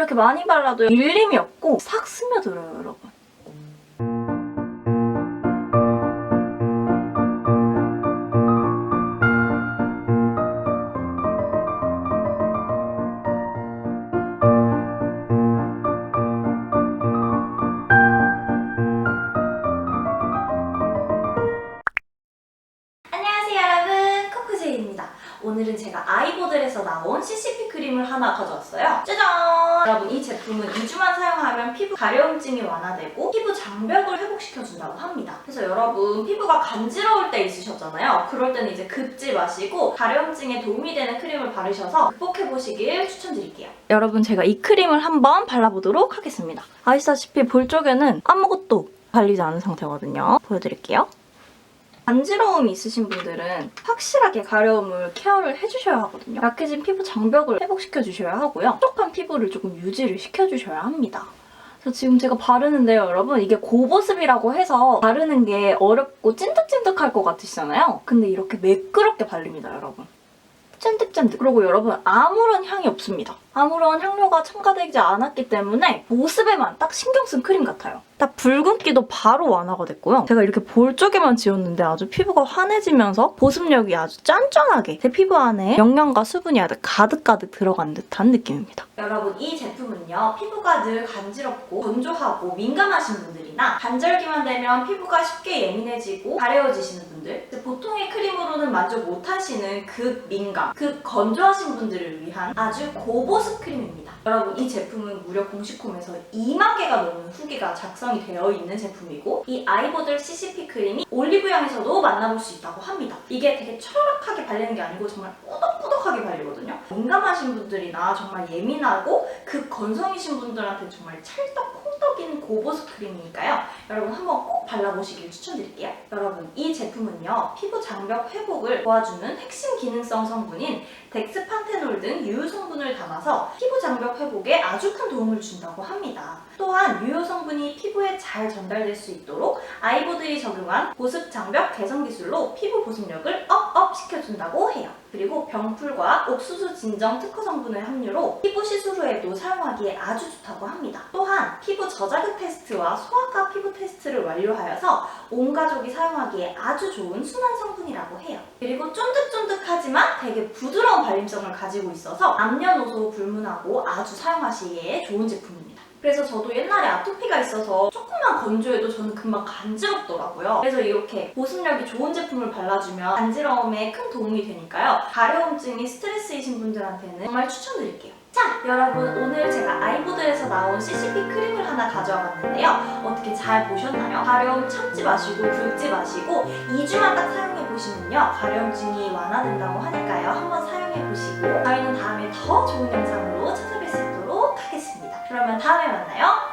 이렇게 많이 발라도 밀림이 없고 싹 스며들어요, 여러분. 오늘은 제가 아이보들에서 나온 CCP 크림을 하나 가져왔어요. 짜잔! 여러분 이 제품은 2주만 사용하면 피부 가려움증이 완화되고 피부 장벽을 회복시켜준다고 합니다. 그래서 여러분 피부가 간지러울 때 있으셨잖아요. 그럴 때는 이제 급지 마시고 가려움증에 도움이 되는 크림을 바르셔서 극복해보시길 추천드릴게요. 여러분 제가 이 크림을 한번 발라보도록 하겠습니다. 아시다시피 볼 쪽에는 아무것도 발리지 않은 상태거든요. 보여드릴게요 간지러움이 있으신 분들은 확실하게 가려움을 케어를 해주셔야 하거든요. 약해진 피부 장벽을 회복시켜 주셔야 하고요. 촉촉한 피부를 조금 유지를 시켜주셔야 합니다. 그래서 지금 제가 바르는데요, 여러분. 이게 고보습이라고 해서 바르는 게 어렵고 찐득찐득할 것 같으시잖아요. 근데 이렇게 매끄럽게 발립니다, 여러분. 찐득찐득. 그리고 여러분, 아무런 향이 없습니다. 아무런 향료가 첨가되지 않았기 때문에 보습에만 딱 신경 쓴 크림 같아요. 딱 붉은기도 바로 완화가 됐고요. 제가 이렇게 볼 쪽에만 지웠는데 아주 피부가 환해지면서 보습력이 아주 짠짠하게 제 피부 안에 영양과 수분이 아주 가득가득 들어간 듯한 느낌입니다. 여러분 이 제품은요 피부가 늘 간지럽고 건조하고 민감하신 분들이나 관절기만 되면 피부가 쉽게 예민해지고 가려워지시는 분들 보통의 크림으로는 만족 못하시는 급 민감, 급 건조하신 분들을 위한 아주 고보 습 크림입니다. 여러분 이 제품은 무려 공식홈에서 2만 개가 넘는 후기가 작성이 되어 있는 제품이고 이 아이보들 CCP 크림이 올리브영에서도 만나볼 수 있다고 합니다. 이게 되게 초록하게 발리는 게 아니고 정말 꾸덕꾸덕하게 발리거든요. 민감하신 분들이나 정말 예민하고 급 건성이신 분들한테 정말 찰떡 콩떡인 고보습 크림이니까요. 여러분 한번 꼭 발라보시길 추천드릴게요. 여러분 이 제품은요 피부 장벽 회복을 도와주는 핵심 기능성 성분인 덱스판테놀 등 유효 성분을 담아서 피부 장벽 회복에 아주 큰 도움을 준다고 합니다. 또한 유효 성분이 피부에 잘 전달될 수 있도록 아이보드에 적용한 보습 장벽 개선 기술로 피부 보습력을 업 업 시켜준다고 해요. 그리고 병풀과 옥수수 진정 특허 성분을 함유로 피부 시술 후에도 사용하기에 아주 좋다고 합니다. 또한 피부 저자극 테스트와 소아과 피부 테스트를 완료하여서 온 가족이 사용하기에 아주 좋은 순한 성분이라고 해요. 그리고 쫀득쫀득하지만 되게 부드러운 발림성을 가지고 있어서 남녀노소 불문하고 아주 사용하시기에 좋은 제품입니다. 그래서 저도 옛날에 아토피가 있어서 조금만 건조해도 저는 금방 간지럽더라고요. 그래서 이렇게 보습력이 좋은 제품을 발라주면 간지러움에 큰 도움이 되니까요. 가려움증이 스트레스이신 분들한테는 정말 추천드릴게요. 자, 여러분 오늘 제가 아이보드에서 나온 CCP 크림을 하나 가져와 봤는데요. 어떻게 잘 보셨나요? 가려움 참지 마시고 굵지 마시고 2주만 딱 사용해 보시면요. 가려움증이 완화된다고 하니까요. 한번 사용해 보시고 저희는 다음에 더 좋은 영상으로 찾아뵐 수 있도록 하겠습니다. 그러면 다음에 만나요.